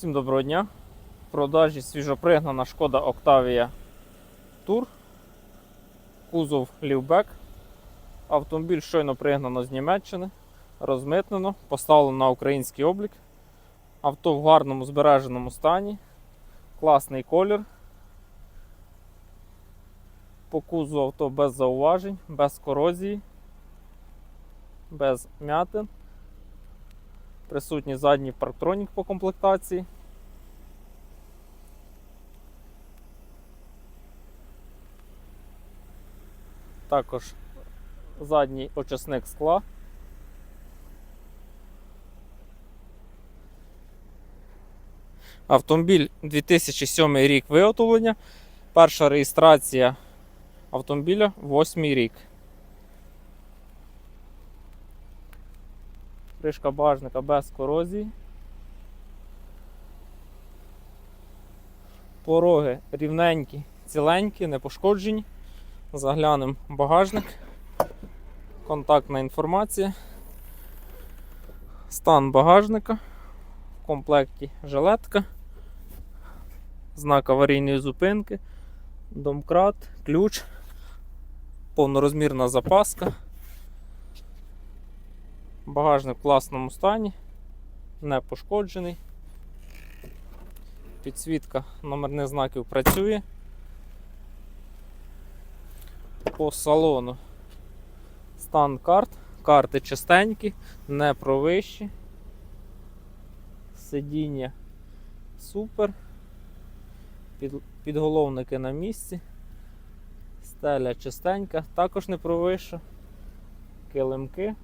Всім доброго дня. В продажі свіжопригнана шкода Octavia Tour. Кузов лівбек. Автомобіль щойно пригнано з Німеччини, розмитнено, поставлено на український облік. Авто в гарному збереженому стані. Класний колір. По кузову авто без зауважень, без корозії, без м'ятин. Присутній задній парктронік по комплектації. Також задній очисник скла. Автомобіль 2007 рік виготовлення. Перша реєстрація автомобіля 8 рік. Кришка багажника без корозії. Пороги рівненькі, ціленькі, не пошкоджені. Заглянемо багажник. Контактна інформація. Стан багажника. В комплекті жилетка. Знак аварійної зупинки. Домкрат, ключ, повнорозмірна запаска. Багажник в класному стані, не пошкоджений. Підсвітка номерних знаків працює. По салону стан карт. Карти чистенькі, не провищі. Сидіння супер. Під, підголовники на місці. Стеля чистенька, також не провища. Килимки.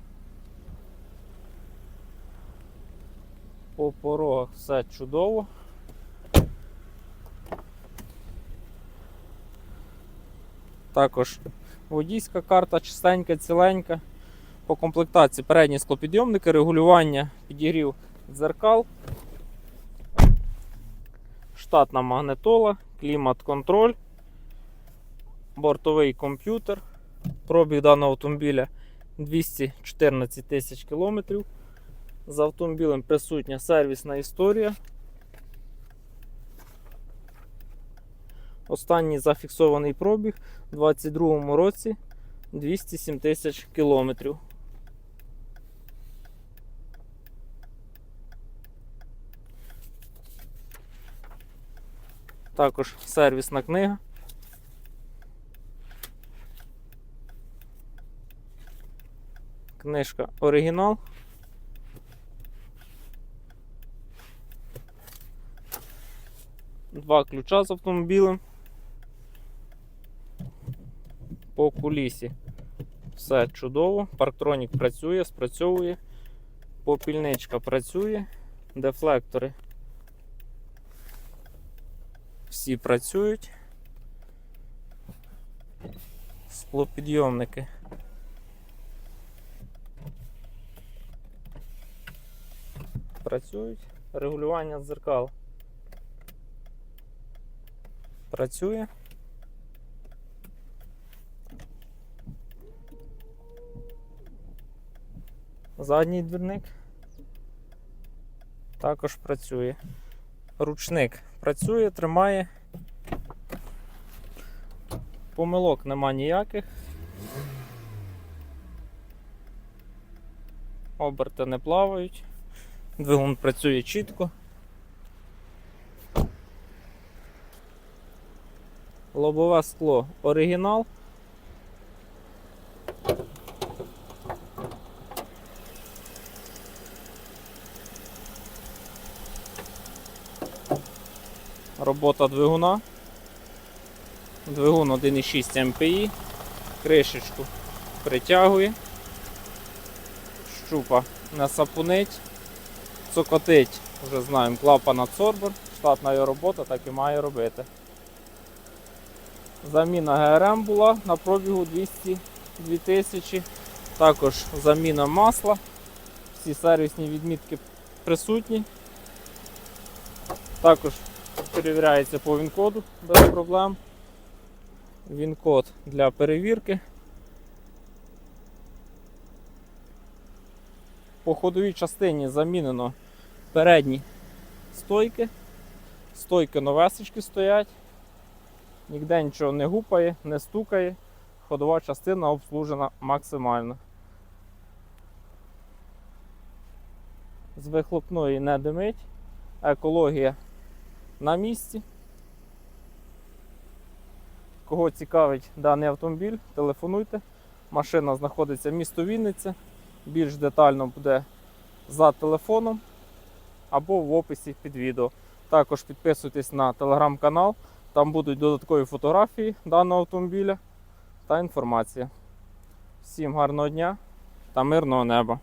По порогах все чудово. Також водійська карта чистенька, ціленька. По комплектації передні склопідйомники, регулювання підігрів дзеркал, штатна магнитола, клімат-контроль, бортовий комп'ютер. Пробіг даного автомобіля 214 тисяч кілометрів. З автомобілем присутня сервісна історія. Останній зафіксований пробіг у 2022 році 207 тисяч кілометрів. Також сервісна книга. Книжка оригінал. Два ключа з автомобілем. По кулісі. Все чудово. Парктронік працює, спрацьовує. Попільничка працює. Дефлектори. Всі працюють. Склопідйомники. Працюють. Регулювання дзеркал. Працює. Задній двірник також працює. Ручник працює, тримає. Помилок нема ніяких. Оберти не плавають. Двигун працює чітко. Лобове скло оригінал. Робота двигуна. Двигун 1,6 МПІ. Кришечку притягує. Щупа не сапунить. Цокотить, вже знаємо, клапан адсорбер. Штатна його робота так і має робити. Заміна ГРМ була на пробігу 202 тисячі. Також заміна масла. Всі сервісні відмітки присутні. Також перевіряється по він-коду без проблем. Він-код для перевірки. По ходовій частині замінено передні стойки. Стойки новесечки стоять. Ніде нічого не гупає, не стукає. Ходова частина обслужена максимально. З вихлопної не димить. Екологія на місці. Кого цікавить даний автомобіль, телефонуйте. Машина знаходиться в місто Вінниця. Більш детально буде за телефоном або в описі під відео. Також підписуйтесь на телеграм-канал, там будуть додаткові фотографії даного автомобіля та інформація. Всім гарного дня та мирного неба!